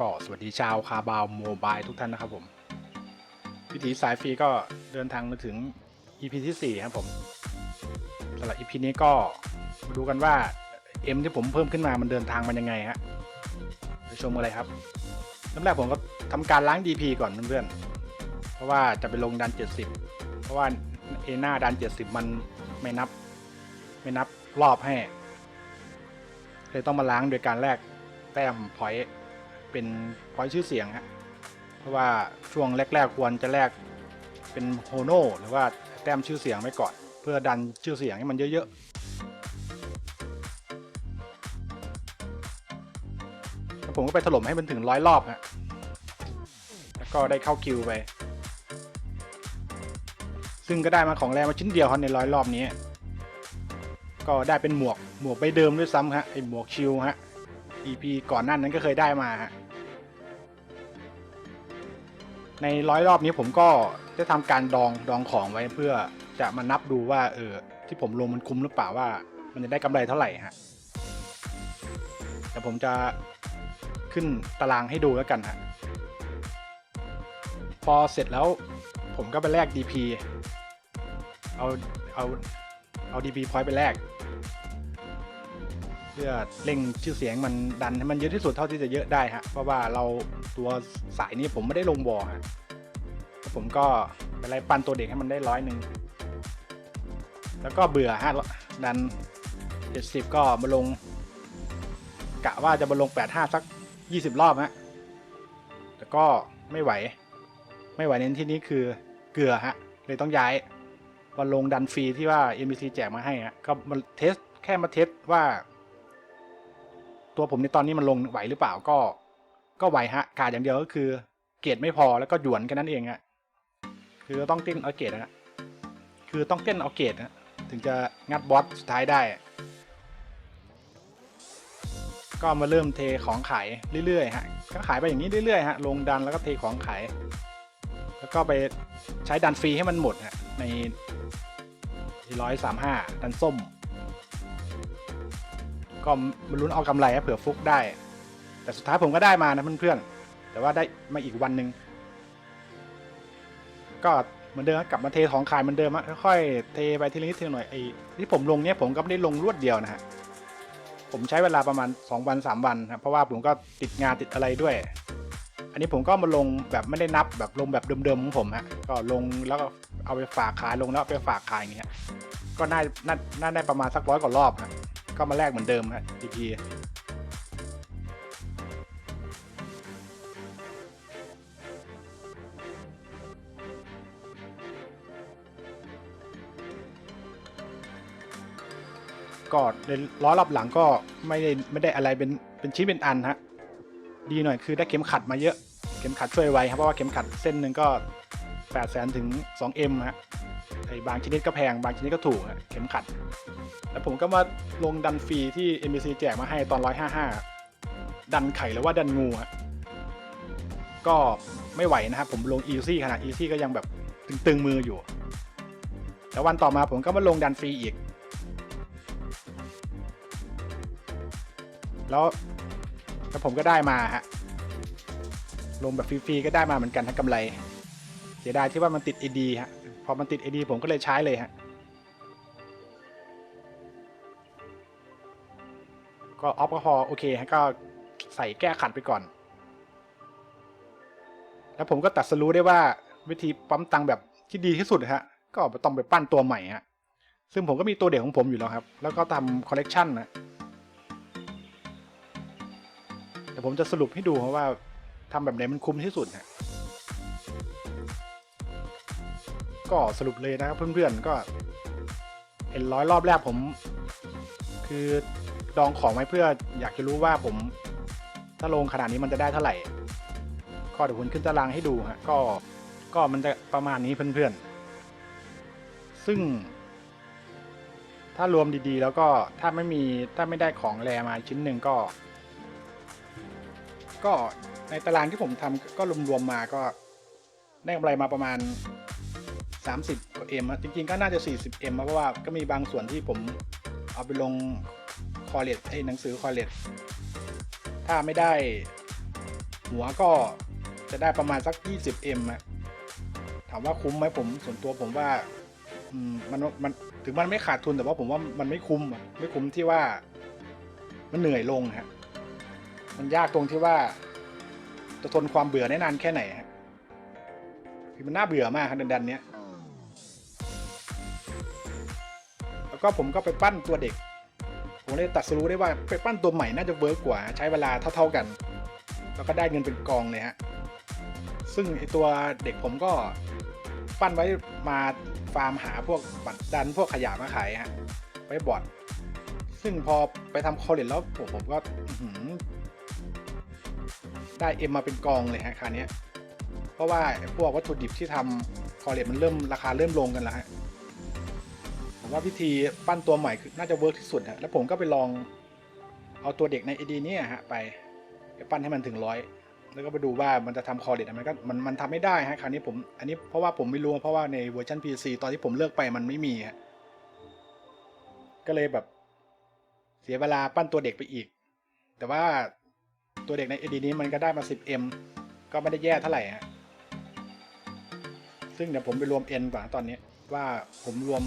ก็สวัสดีชาวคาบาวโมบายทุกท่านนะครับผมวิถีสายฟรีก็เดินทางมาถึง EP ที่ 4 ครับผมสำหรับ EP นี้ก็มาดูกันว่า M ที่ผมเพิ่มขึ้นมามันเดินทางมันยังไงฮะไปชมกันเลยครับเริ่มแรกผมก็ทำการล้าง DP ก่อนเพื่อนๆเพราะว่าจะไปลงดัน 70 เพราะว่าเอหน้าดัน 70 มันไม่นับ ไม่นับรอบให้เลยต้องมาล้างโดยการแลกแต้มพอยต์ เป็นพอยชื่อเสียงฮะเพราะว่าช่วงแรก ๆ ควรจะแลกเป็นโฮโนหรือว่าแต้มชื่อเสียงไว้ก่อน เพื่อดันชื่อเสียงให้มันเยอะๆแล้วผมก็ไปถล่มให้มันถึงร้อยรอบฮะแล้วก็ได้เข้าคิวไปซึ่งก็ได้มาของแรงมาชิ้นเดียวครับในร้อยรอบนี้ ก็ได้เป็นหมวกหมวกใบเดิมด้วยซ้ำฮะไอหมวกชิลฮะ EP ก่อนหน้านั้นก็เคยได้มาฮะ ในร้อยรอบนี้ผมก็ได้ทำการดองดองของไว้เพื่อจะมานับดูว่าเออที่ผมลงมันคุ้มหรือเปล่าว่า มันจะได้กำไรเท่าไหร่ฮะแต่ผมจะขึ้นตารางให้ดูแล้วกันฮะพอเสร็จแล้วผมก็ไปแลก DP เอาเอาเอา DP point ไปแลก พื่อเร่งชื่อเสียงมันดันให้มันเยอะที่สุดเท่าที่จะเยอะได้ฮะเพราะว่าเราตัวสายนี้ผมไม่ได้ลงบ่อฮะผมก็ไปไล่ปั้นตัวเด็กให้มันได้ร้อยหนึ่งแล้วก็เบื่อฮะดันเจ็ดสิบก็มาลง กะว่าจะมาลงแปดห้าสักยี่สิบรอบฮะแต่ก็ไม่ไหว ไม่ไหวในที่นี้คือเกลือฮะเลยต้องย้ายมาลงดันฟรีที่ว่า MBC แจกมาให้ฮะก็มาเทสแค่มาเทสว่า ตัวผมในตอนนี้มันลงไหวหรือเปล่าก็ ก็ไหวฮะขาดอย่างเดียวก็คือ เกรดไม่พอแล้วก็หยวนแค่นั้นเองฮะคือต้องเต้นเอาเกรดนะคือต้องเต้นเอาเกรดนะถึงจะงัดบอสสุดท้ายได้ ก็มาเริ่มเทของขายเรื่อยๆฮะก็ขายไปอย่างนี้เรื่อยๆฮะลงดันแล้วก็เทของขายแล้วก็ไปใช้ดันฟรีให้มันหมดฮะในร้อยสามห้าดันส้ม ก็มาลุ้นเอากำไรเผื่อฟุกได้ แต่สุดท้ายผมก็ได้มานะเพื่อนๆแต่ว่าได้มาอีกวันหนึ่งก็เหมือนเดิมกลับมาเทของขายเหมือนเดิมค่อยๆเทไปทีละนิดทีละหน่อยไอ้ที่ผมลงเนี้ยผมก็ไม่ได้ลงรวดเดียวนะฮะผมใช้เวลาประมาณ 2 วัน 3 วันครับเพราะว่าผมก็ติดงานติดอะไรด้วย อันนี้ผมก็มาลงแบบไม่ได้นับแบบลงแบบเดิมๆของผมฮะก็ลงแล้วก็เอาไปฝากขายลงแล้วไปฝากขายอย่างเงี้ยก็น่าน่าน่าได้ประมาณสักร้อยกว่ารอบฮะ ก็มาแลกเหมือนเดิมฮะ GP ก็ในร้อรอบหลังก็ไม่ได้ไม่ได้อะไรเป็นเป็นชิ้นเป็นอันฮะ ดีหน่อยคือได้เข็มขัดมาเยอะ เข็มขัดช่วยไวครับเพราะว่าเข็มขัดเส้นหนึ่งก็ 8 0 0 0 0ถึง 2M ฮะไอ้บางชนิดก็แพง บางชนิดก็ถูกฮะเข็มขัด แล้วผมก็มาลงดันฟรีที่ MBC แจกมาให้ตอน 155 ดันไข่หรือว่าดันงูฮะก็ไม่ไหวนะครับ ผมลง Easy ขนาด Easy ก็ยังแบบตึงๆมืออยู่ แล้ววันต่อมาผมก็มาลงดันฟรีอีก แล้วแล้วผมก็ได้มาฮะลงแบบฟรีๆก็ได้มาเหมือนกันทั้งกำไร สียดายที่ว่ามันติด AD ฮะ พอมันติด AD ผมก็เลยใช้เลยฮะ ก็ออฟก็พอโอเคฮะก็ใส่แก้ขัดไปก่อน แล้วผมก็ตัดสรู้ได้ว่าวิธีปั๊มตังค์แบบที่ดีที่สุดฮะ ก็ต้องไปปั้นตัวใหม่ฮะ ซึ่งผมก็มีตัวเด็กของผมอยู่แล้วครับ แล้วก็ทำคอลเลกชันนะแต่ผมจะสรุปให้ดูครับว่าทำแบบไหนมันคุ้มที่สุดฮะ ก็สรุปเลยนะครับเพื่อนๆก็เห็นร้อยรอบแรกผม คือดองของไว้เพื่ออยากจะรู้ว่าผม ถ้าลงขนาดนี้มันจะได้เท่าไหร่ ก็เดี๋ยวผมขึ้นตารางให้ดูฮะก็ก็มันจะประมาณนี้เพื่อนๆ ซึ่ง ถ้ารวมดีๆ แล้วก็ถ้าไม่มีถ้าไม่ได้ของแรมาชิ้นหนึ่งก็ ก็ในตารางที่ผมทำก็รวมๆมาก็ได้กำไรมาประมาณ 30กว่าเอ็มจริงๆ ก็น่าจะ 40เอ็มเพราะว่าก็มีบางส่วนที่ผมเอาไปลงคอเลตไอ้หนังสือคอเลตถ้าไม่ได้หัวก็จะได้ประมาณสัก 20M อะถามว่าคุ้มไหมผมส่วนตัวผมว่าอืมมันมันถึงมันไม่ขาดทุนแต่ว่าผมว่ามันไม่คุ้มไม่คุ้มที่ว่า มันเหนื่อยลงฮะมันยากตรงที่ว่า จะทนความเบื่อได้นานแค่ไหนฮะมันน่าเบื่อมากครับดันๆเนี้ย แล้วก็ผมก็ไปปั้นตัวเด็ก ผมเลยตัดสรู้ได้ว่าไปปั้นตัวใหม่น่าจะเวิร์กกว่าใช้เวลาเท่าๆกัน แล้วก็ได้เงินเป็นกองเลยฮะซึ่งไอตัวเด็กผมก็ปั้นไว้มาฟาร์มหาพวกบัตรดันพวกขยะมาขายฮะไว้บอดซึ่งพอไปทำคอลเลจแล้วผมผมก็ได้เอ็มมาเป็นกองเลยฮะคราวนี้เพราะว่าพวกวัตถุดิบที่ทำคอลเลจมันเริ่มราคาเริ่มลงกันแล้วฮะ ผมว่าวิธีปั้นตัวใหม่คือน่าจะเวิร์กที่สุดฮะแล้วผมก็ไปลองเอาตัวเด็กในไอดีเนี่ยฮะไปไปปั้นให้มันถึงร้อยแล้วก็ไปดูว่ามันจะทำคอร์เดตมันก็มันมันทำไม่ได้ฮะคราวนี้ผมอันนี้เพราะว่าผมไม่รู้เพราะว่าในเวอร์ชัน PC ตอนที่ผมเลือกไปมันไม่มีฮะก็เลยแบบเสียเวลาปั้นตัวเด็กไปอีก แต่ว่าตัวเด็กใน AD นี้มันก็ได้มา 10M ก็ไม่ได้แย่เท่าไหร่ฮะซึ่งเดี๋ยวผมไปรวม N ก่อนตอนนี้ว่าผมรวม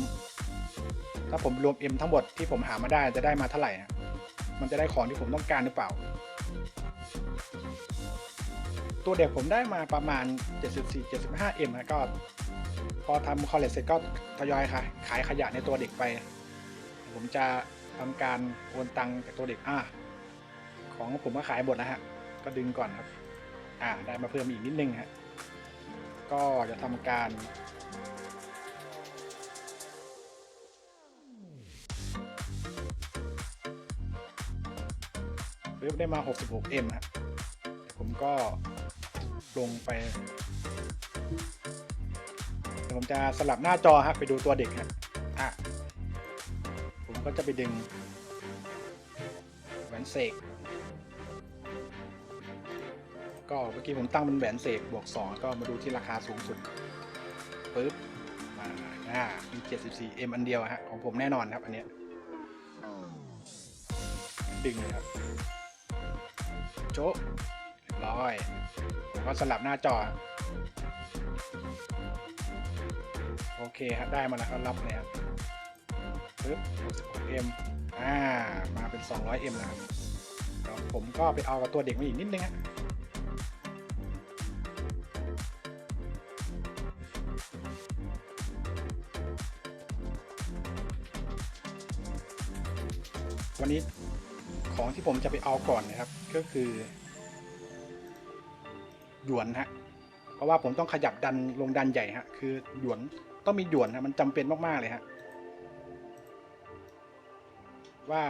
ถ้าผมรวม M ทั้งหมดที่ผมหามาได้จะได้มาเท่าไหร่ฮะมันจะได้ของที่ผมต้องการหรือเปล่า ตัวเด็กผมได้มาประมาณ 74-75M นะก็ พอทำคอลเลจเสร็จก็ทยอยค่ะ ขายขยะในตัวเด็กไป ผมจะทำการโอนตังค์จากตัวเด็กอะของผมก็ขายหมดแล้วฮะ ก็ดึงก่อนครับ อ่าได้มาเพิ่มอีกนิดนึงฮะ ก็จะทำการ เว็บได้มา 66M ฮะผมก็ลงไปผมจะสลับหน้าจอฮะไปดูตัวเด็กฮะอะผมก็จะไปดึงแหวนเสกก็เมื่อกี้ผมตั้งเป็นแหวนเสกบวก 2 ก็มาดูที่ราคาสูงสุดปึ๊บมาอ่ามี 74M อันเดียวฮะของผมแน่นอนครับอันเนี้ยดึงเลยครับ โจ๊ะร้อยบร้อยผมก็สลับหน้าจอ โอเคครับได้มาแล้วครับรับเลยครับปึ๊บ 66M อ่า มาเป็น 200M แล้วครับผมก็ไปเอากับตัวเด็กมาอีกนิดนึงฮะ ที่ผมจะไปเอาก่อนนะครับ ก็คือหยวนฮะเพราะว่าผมต้องขยับดันลงดันใหญ่ฮะคือหยวนต้องมีหยวนนะมันจำเป็นมากๆเลยฮะว่า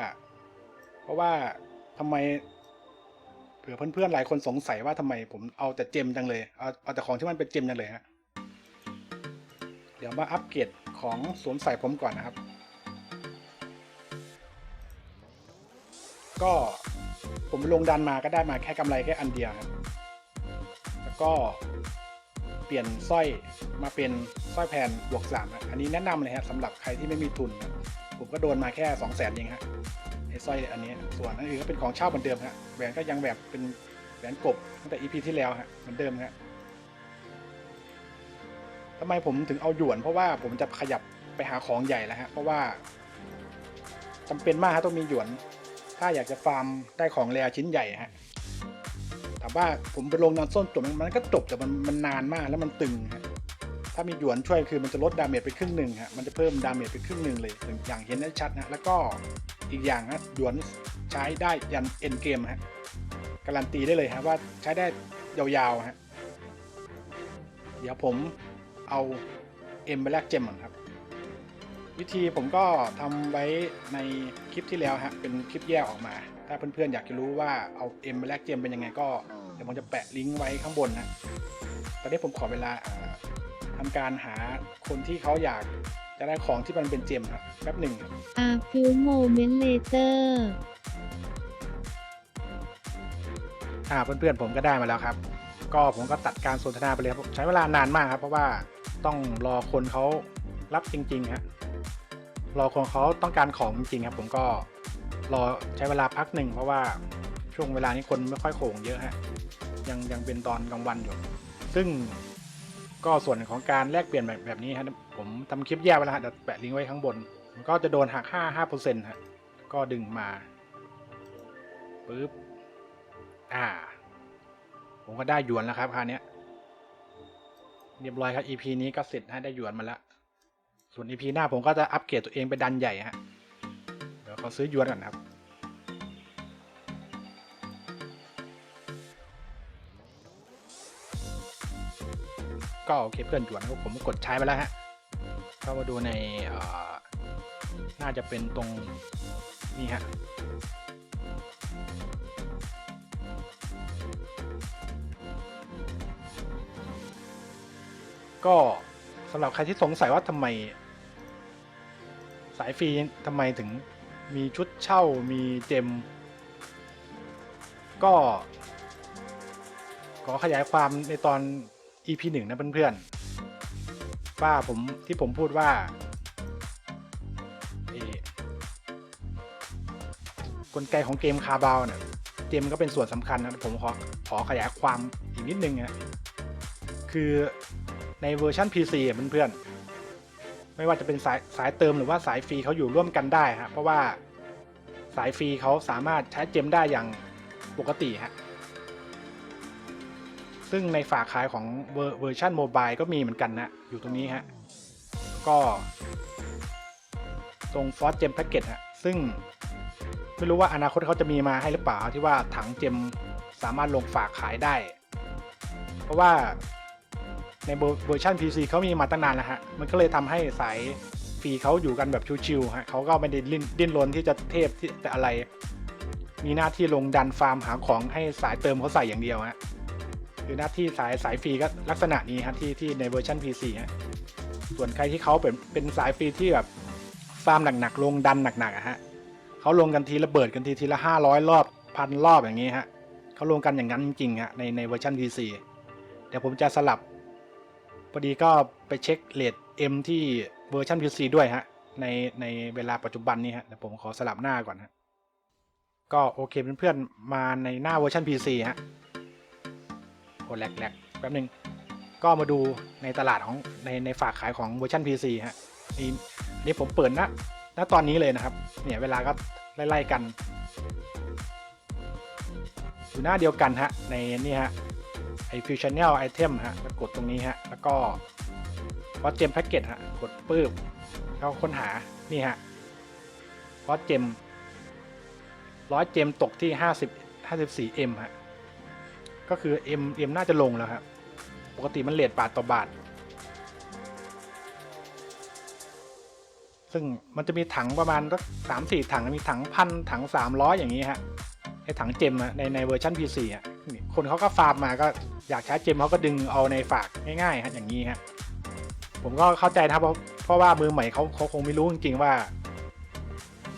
เพราะว่าทำไมเผื่อเพื่อนๆหลายคนสงสัยว่าทำไมผมเอาแต่เจมจังเลยเอาเอาแต่ของที่มันเป็นเจมจังเลยฮะเดี๋ยวมาอัปเกรดของสวมใส่ผมก่อนนะครับ ก็ผมลงดันมาก็ได้มาแค่กำไรแค่อันเดียวครับ แล้วก็เปลี่ยนสร้อยมาเป็นสร้อยแผ่นบวกสามอันนี้แนะนำเลยครับสำหรับใครที่ไม่มีทุน ผมก็โดนมาแค่สองแสนเองฮะไอ้สร้อยอันนี้ ส่วนอันอื่นก็เป็นของเช่าเหมือนเดิมฮะแหวนก็ยังแบบเป็นแหวนกบตั้งแต่ EP ที่แล้วฮะเหมือนเดิมฮะทำไมผมถึงเอาหยวน เพราะว่าผมจะขยับไปหาของใหญ่แล้วฮะเพราะว่าจำเป็นมากฮะต้องมีหยวน ถ้าอยากจะฟาร์มได้ของแรชิ้นใหญ่ฮะถามว่าผมไปลงนอนส้นจบมันก็จบแต่มันมันนานมากแล้วมันตึงฮะถ้ามีหยวนช่วยคือมันจะลดดาเมจไปครึ่งหนึ่งฮะมันจะเพิ่มดาเมจไปครึ่งหนึ่งเลยอย่างเห็นได้ชัดนะแล้วก็อีกอย่างฮะหยวนใช้ได้ยันเอ็นเกมฮะการันตีได้เลยฮะว่าใช้ได้ยาวๆฮะเดี๋ยวผมเอาเอ็มไปแลกเจมก่อนครับ วิธีผมก็ทำไว้ในคลิปที่แล้วฮะเป็นคลิปแยกออกมา ถ้าเพื่อนๆอยากจะรู้ว่าเอาเอ็มไปแลกเจมเป็นยังไงก็เดี๋ยวผมจะแปะลิงก์ไว้ข้างบนนะตอนนี้ผมขอเวลาอ่าทำการหาคนที่เขาอยากจะได้ของที่มันเป็นเจมครับแป๊บหนึ่งครับอาฟิวโมเมนต์เลเตอร์อ่าเพื่อนๆผมก็ได้มาแล้วครับ ก็ผมก็ตัดการสนทนาไปเลยครับใช้เวลานานมากครับ เพราะว่าต้องรอคนเขา รับจริงๆฮะรอคนเขาต้องการของจริงครับ ผมก็รอใช้เวลาพักหนึ่งเพราะว่าช่วงเวลานี้คนไม่ค่อยโขงเยอะฮะยังยังเป็นตอนกลางวันอยู่ ซึ่งก็ส่วนของการแลกเปลี่ยนแบบแบบนี้ฮะผมทำคลิปแยกไว้แล้วเดี๋ยวแปะลิงก์ไว้ข้างบน มันก็จะโดนหักห้าห้าเปอร์เซ็นต์ฮะก็ดึงมาปึ๊บอ่า ผมก็ได้หยวนแล้วครับคราวนี้เรียบร้อยครับ EP นี้ก็เสร็จฮะได้หยวนมาแล้ว ส่วน EP หน้าผมก็จะอัปเกรดตัวเองไปดันใหญ่ฮะเดี๋ยวขอซื้อยวนก่อนครับ ก็โอเคเพื่อนยวนครับผมกดใช้ไปแล้วฮะเข้ามาดูในน่าจะเป็นตรงนี่ฮะก็สำหรับใครที่สงสัยว่าทำไม สายฟรีทำไมถึงมีชุดเช่ามีเจม ก็ ขอขยายความในตอน EP หนึ่งนะเพื่อนๆ ว่าผมที่ผมพูดว่าเอ่อกลไกของเกมคาบาวเนี่ยเกมก็เป็นส่วนสำคัญนะผมขอขอขยายความอีกนิดนึงนะคือในเวอร์ชัน PC เพื่อนๆ ไม่ว่าจะเป็นสายสายเติมหรือว่าสายฟรีเขาอยู่ร่วมกันได้ฮะเพราะว่าสายฟรีเขาสามารถใช้เจมได้อย่างปกติฮะซึ่งในฝากขายของเวอร์ชันโมบายก็มีเหมือนกันนะอยู่ตรงนี้ฮะก็ ตรงฟอสเจมแพ็กเกจฮะซึ่งไม่รู้ว่าอนาคตเขาจะมีมาให้หรือเปล่าที่ว่าถังเจมสามารถลงฝากขายได้ เพราะว่า ในเวอร์ชัน PC เขามีมาตั้งนานแล้วฮะ มันก็เลยทำให้สายฟรีเขาอยู่กันแบบชิวๆฮะเขาก็ไม่ได้ดิ้นรนที่จะเทพที่จะอะไร มีหน้าที่ลงดันฟาร์มหาของให้สายเติมเขาใส่อย่างเดียวฮะคือหน้าที่สายสายฟรีก็ลักษณะนี้ครับที่ที่ในเวอร์ชัน PC ฮะส่วนใครที่เขาเป็นเป็นสายฟรีที่แบบฟาร์มหนักๆลงดันหนักๆอะฮะเขาลงกันทีระเบิดกันทีทีละห้าร้อยรอบพันรอบอย่างนี้ฮะเขาลงกันอย่างนั้นจริงๆฮะในในเวอร์ชัน PC เดี๋ยวผมจะสลับ พอดีก็ไปเช็คเลท M ที่เวอร์ชัน PC ด้วยฮะ ในในเวลาปัจจุบันนี้ฮะเดี๋ยวผมขอสลับหน้าก่อนฮะ ก็โอเคเพื่อนๆ มาในหน้าเวอร์ชัน PC ฮะโอ้แหลกแหลกแป๊บหนึ่งก็มาดูในตลาดของในในฝากขายของเวอร์ชัน PC ฮะนี่นี่ผมเปิดณณตอนนี้เลยนะครับ เนี่ยเวลาก็ไล่ๆกัน อยู่หน้าเดียวกันฮะในนี่ฮะ ไอฟิวชั่นแนลไอเทมฮะแล้วกดตรงนี้ฮะแล้วก็วัดเจมแพ็กเกจฮะกดปื้บแล้วค้นหานี่ฮะวัดเจมร้อยเจมตกที่ห้าสิบห้าสิบสี่เอ็มฮะก็คือ M M น่าจะลงแล้วครับปกติมันเลทบาทต่อบาท ซึ่งมันจะมีถังประมาณสักสามสี่ถังมีถังพันถังสามร้อยอย่างนี้ฮะไอถังเจมอะในในเวอร์ชัน PC อะ คนเขาก็ฟาร์มมาก็อยากใช้เจมเขาก็ดึงเอาในฝากง่ายๆฮะอย่างนี้ฮะผมก็เข้าใจนะครับเพราะเพราะว่ามือใหม่เขาเขาคงไม่รู้จริงๆว่า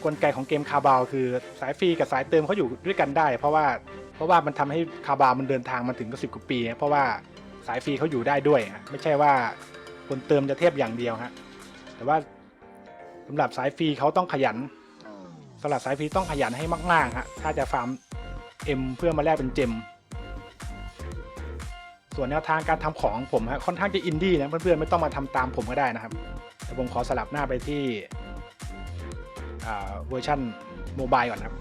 กลไกของเกมคาบาวคือสายฟรีกับสายเติมเขาอยู่ด้วยกันได้ เพราะว่าเพราะว่ามันทำให้คาบาวมันเดินทางมาถึงก็สิบกว่าปี เพราะว่าสายฟรีเขาอยู่ได้ด้วยไม่ใช่ว่าคนเติมจะเทพอย่างเดียวฮะแต่ว่าสำหรับสายฟรีเขาต้องขยันสำหรับสายฟรีต้องขยันให้มากๆฮะถ้าจะฟาร์มเอ็มเพื่อมาแลกเป็นเจม ส่วนแนวทางการทำของผมฮะค่อนข้างจะอินดี้นะเพื่อนๆไม่ต้องมาทำตามผมก็ได้นะครับแต่ผมขอสลับหน้าไปที่เวอร์ชันโมบายก่อนครับ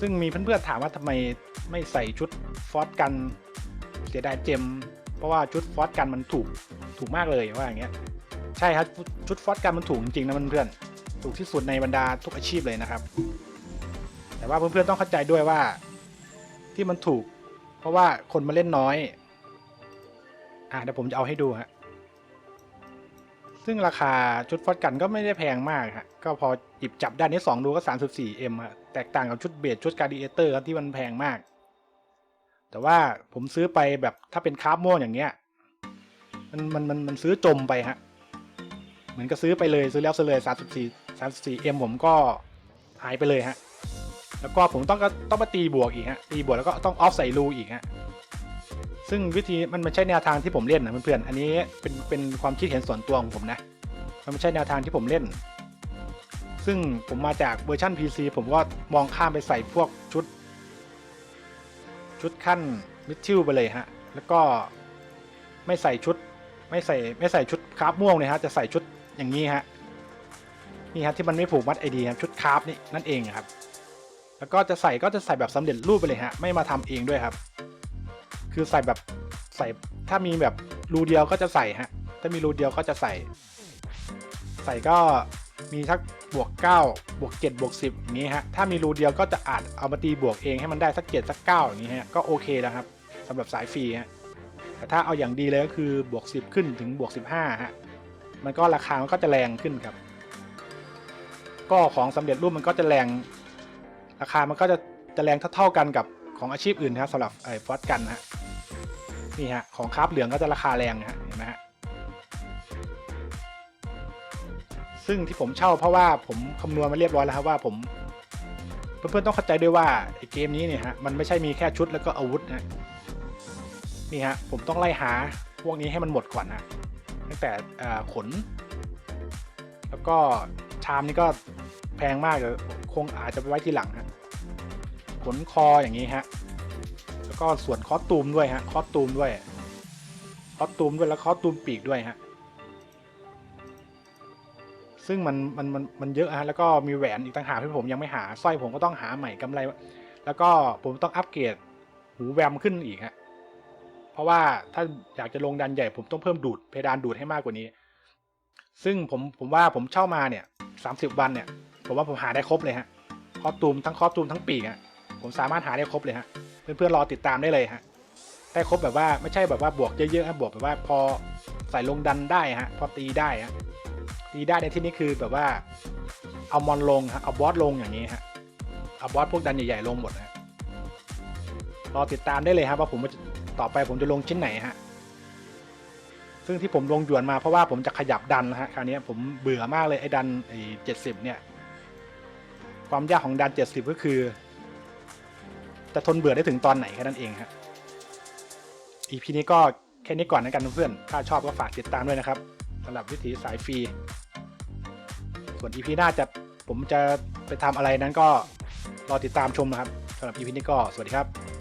ซึ่งมีเพื่อนๆถามว่าทำไมไม่ใส่ชุดฟอสกันเสียดายเจม เพราะว่าชุดฟอสกันมันถูกถูกมากเลยว่าอย่างเงี้ยใช่ครับชุดฟอสกันมันถูกจริงๆนะเพื่อนๆถูกที่สุดในบรรดาทุกอาชีพเลยนะครับ แต่ว่าเพื่อนๆต้องเข้าใจด้วยว่าที่มันถูก ราะว่าคนมาเล่นน้อย อะเดี๋ยวผมจะเอาให้ดูฮะ ซึ่งราคาชุดฟอสกันก็ไม่ได้แพงมากฮะ ก็พอหยิบจับด้านนี้2ดูก็ 34M ฮะ แตกต่างกับชุดเบสชุดการ์ดิเอเตอร์ที่มันแพงมาก แต่ว่าผมซื้อไปแบบถ้าเป็นคราฟม่วงอย่างเงี้ย มันมันมันมันซื้อจมไปฮะ เหมือนก็ซื้อไปเลยซื้อแล้วซื้อเลย 34 34M ผมก็หายไปเลยฮะ แล้วก็ผมต้องก็ต้องมาตีบวกอีกฮะตีบวกแล้วก็ต้องออฟใส่รูอีกฮะซึ่งวิธีมันไม่ใช่แนวทางที่ผมเล่นนะเพื่อนๆอันนี้เป็นเป็นความคิดเห็นส่วนตัวของผมนะมันไม่ใช่แนวทางที่ผมเล่น ซึ่งผมมาจากเวอร์ชัน PC ผมก็มองข้ามไปใส่พวกชุด ชุดขั้นมิดชิลไปเลยฮะแล้วก็ไม่ใส่ชุดไม่ใส่ไม่ใส่ชุดคราฟม่วงเลยฮะจะใส่ชุดอย่างนี้ฮะนี่ฮะที่มันไม่ผูกมัดไอดีครับชุดคราฟนี่นั่นเองครับ แล้วก็จะใส่ก็จะใส่แบบสำเร็จรูปไปเลยฮะ ไม่มาทำเองด้วยครับ คือใส่แบบใส่ถ้ามีแบบรูเดียวก็จะใส่ฮะ ถ้ามีรูเดียวก็จะใส่ ใส่ก็มีสักบวก9บวก7บวก10อย่างนี้ฮะ ถ้ามีรูเดียวก็จะอาจเอามาตีบวกเองให้มันได้สัก7สัก9อย่างนี้ฮะ ก็โอเคแล้วครับสำหรับสายฟรีฮะ แต่ถ้าเอาอย่างดีเลยก็คือบวก 10 ขึ้นถึงบวก 15ฮะ มันก็ราคามันก็จะแรงขึ้นครับ ก็ของสำเร็จรูปมันก็จะแรง ราคามันก็จะจะแรงเท่าๆกันกับของอาชีพอื่นนะครับสำหรับไอ้ฟอสกันนะฮะนี่ฮะของคราฟเหลืองก็จะราคาแรงฮะเห็นไหมฮะซึ่งที่ผมเช่าเพราะว่าผมคำนวณมาเรียบร้อยแล้วครับว่าผมเพื่อนๆต้องเข้าใจด้วยว่าไอ้เกมนี้เนี่ยฮะมันไม่ใช่มีแค่ชุดแล้วก็อาวุธนะนี่ฮะผมต้องไล่หาพวกนี้ให้มันหมดก่อนนะตั้งแต่ขน แล้วก็ชามนี่ก็แพงมากเลยคงอาจจะไปไว้ทีหลังฮะ ขนคออย่างนี้ฮะ แล้วก็ส่วนคอตูมด้วยฮะ คอตูมด้วย คอตูมด้วยแล้วคอตูมปีกด้วยฮะ ซึ่งมันมันมันมันเยอะฮะ แล้วก็มีแหวนอีกต่างหากที่ผมยังไม่หา สร้อยผมก็ต้องหาใหม่กำไร แล้วก็ผมต้องอัปเกรดหูแวมขึ้นอีกฮะ เพราะว่าถ้าอยากจะลงดันใหญ่ผมต้องเพิ่มดูดเพดานดูดให้มากกว่านี้ ซึ่งผมผมว่าผมเช่ามาเนี่ยสามสิบวันเนี่ย ผมว่าผมหาได้ครบเลยฮะคอสตูมทั้งคอสตูมทั้งปีกฮะ ผมสามารถหาได้ครบเลยฮะเพื่อนๆรอติดตามได้เลยฮะได้ครบแบบว่าไม่ใช่แบบว่าบวกเยอะๆฮะบวกแบบว่าพอใส่ลงดันได้ฮะพอตีได้ฮะตีได้ในที่นี้คือแบบว่าเอามอนลงฮะเอาบอสลงอย่างนี้ฮะเอาบอสพวกดันใหญ่ๆลงหมดนะรอติดตามได้เลยครับว่าผมต่อไปผมจะลงชิ้นไหนฮะซึ่งที่ผมลงหยวนมาเพราะว่าผมจะขยับดันนะฮะคราวนี้ผมเบื่อมากเลยไอ้ดันไอ้เจ็ดสิบเนี่ย ความยากของดันเจ็ดสิบก็คือ จะทนเบื่อได้ถึงตอนไหนแค่นั้นเองครับ EP นี้ก็แค่นี้ก่อนนะกันเพื่อนๆถ้าชอบก็ฝากติดตามด้วยนะครับสำหรับวิถีสายฟรีส่วน EP หน้าจะผมจะไปทำอะไรนั้นก็รอติดตามชมนะครับสำหรับ EP นี้ก็สวัสดีครับ